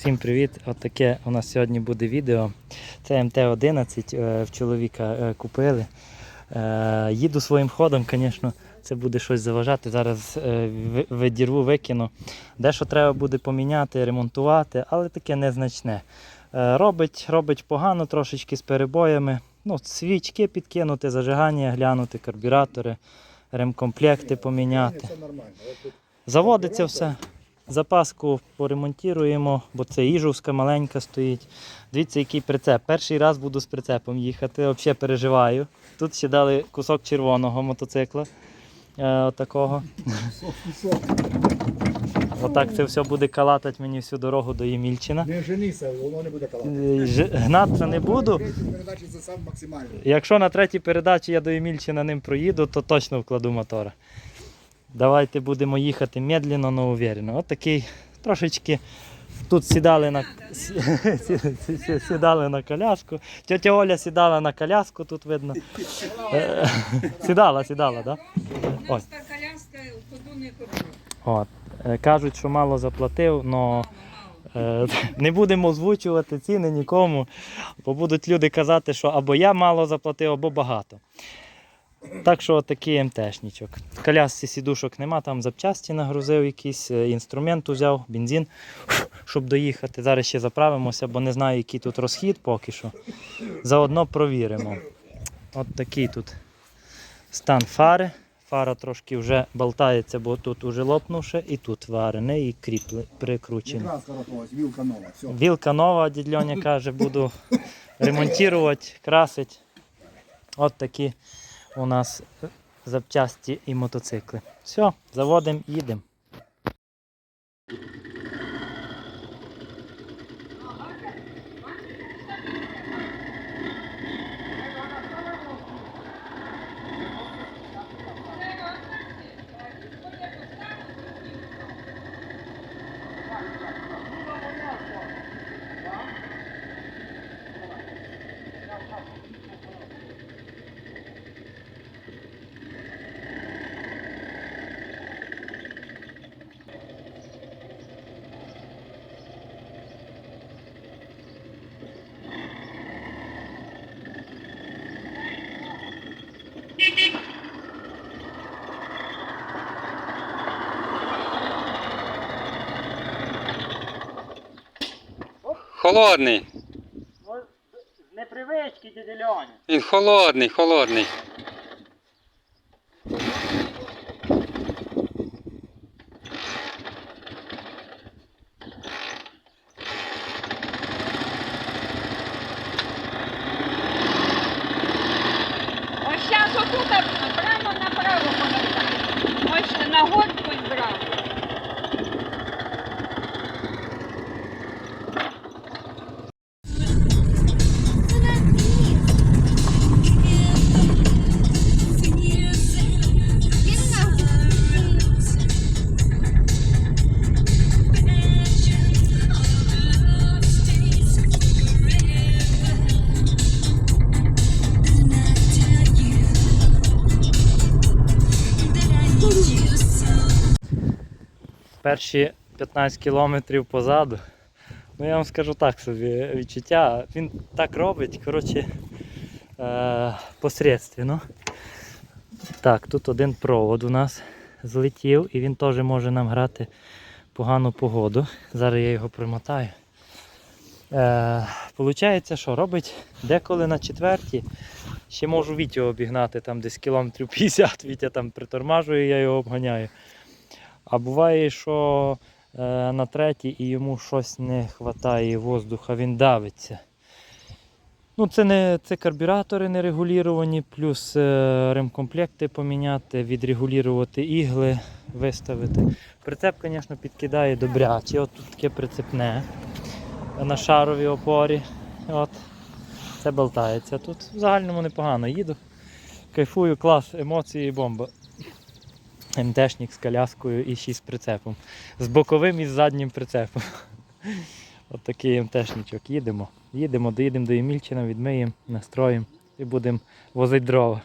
Всім привіт! От таке у нас сьогодні буде відео. Це МТ-11 е, в чоловіка е, купили. Е, Їду своїм ходом, звісно, це буде щось заважати. Зараз видірву, викину. Дещо треба буде поміняти, ремонтувати, але таке незначне. Робить, робить погано, трошечки з перебоями. Ну, свічки підкинути, зажигання, глянути, карбюратори, ремкомплекти поміняти. Заводиться все. Запаску поремонтуємо, бо це іжовська маленька стоїть. Дивіться, який прицеп. Перший раз буду з прицепом їхати, взагалі переживаю. Тут ще дали кусок червоного мотоцикла. Е, кусок. Отак це все буде калатати мені всю дорогу до Ємільчина. Не женися, воно не буде калати. Е, Гнатися не буду. Якщо на третій передачі я до Ємільчина ним проїду, то точно вкладу мотора. Давайте будемо їхати медленно, але уверенно. От такий трошечки. Тут сідали на сі- сі- сі- сідали на коляску. Тетя Оля сідала на коляску, тут видно. Е, Сідала, сідала, так? Да? Ось. Та коляска ходу не. От. Е, Кажуть, що мало заплатив, але Не будемо озвучувати ціни нікому, бо будуть люди казати, що або я мало заплатив, або багато. Так що такий МТшничок. В колясці сідушок нема, там запчасті нагрузив якийсь, е, інструмент узяв, бензин, щоб доїхати. Зараз ще заправимося, бо не знаю, який тут розхід поки що. Заодно провіримо. От такий тут стан фари. Фара трошки вже болтається, бо тут уже лопнувши, і тут варене, і кріпле прикручене. Вілка нова. Все. Вілка нова, дідльоня каже, буду ремонтувати, красити. От такі у нас запчасті і мотоцикли. Все, заводимо, їдемо. Холодний. З непривички, діді Льоня. Він холодний, холодний. Перші 15 кілометрів позаду. Ну я вам скажу так собі відчуття. Він так робить, коротше, е, посередственно. Так, тут один провод у нас злетів і він теж може нам грати погану погоду. Зараз я його примотаю. Е, Получається, що робить деколи на четвертій. Ще можу Вітю обігнати там десь кілометрів 50, Вітя там притормажує, я його обганяю. А буває, що е, на третій і йому щось не вистачає воздуха, він давиться. Ну, це не це карбюратори не регуліровані, плюс е, ремкомплекти поміняти, відрегулювати ігли, виставити. Прицеп, звісно, підкидає добряче. От тут таке прицепне на шаровій опорі. От. Це болтається. Тут в загальному непогано їду. Кайфую, клас, емоції, бомба. МТшник з коляскою і ще з прицепом. З боковим і з заднім прицепом. От такий МТшничок. Їдемо. Їдемо, доїдемо до Ємільчина, відмиємо, настроїмо і будемо возити дрова.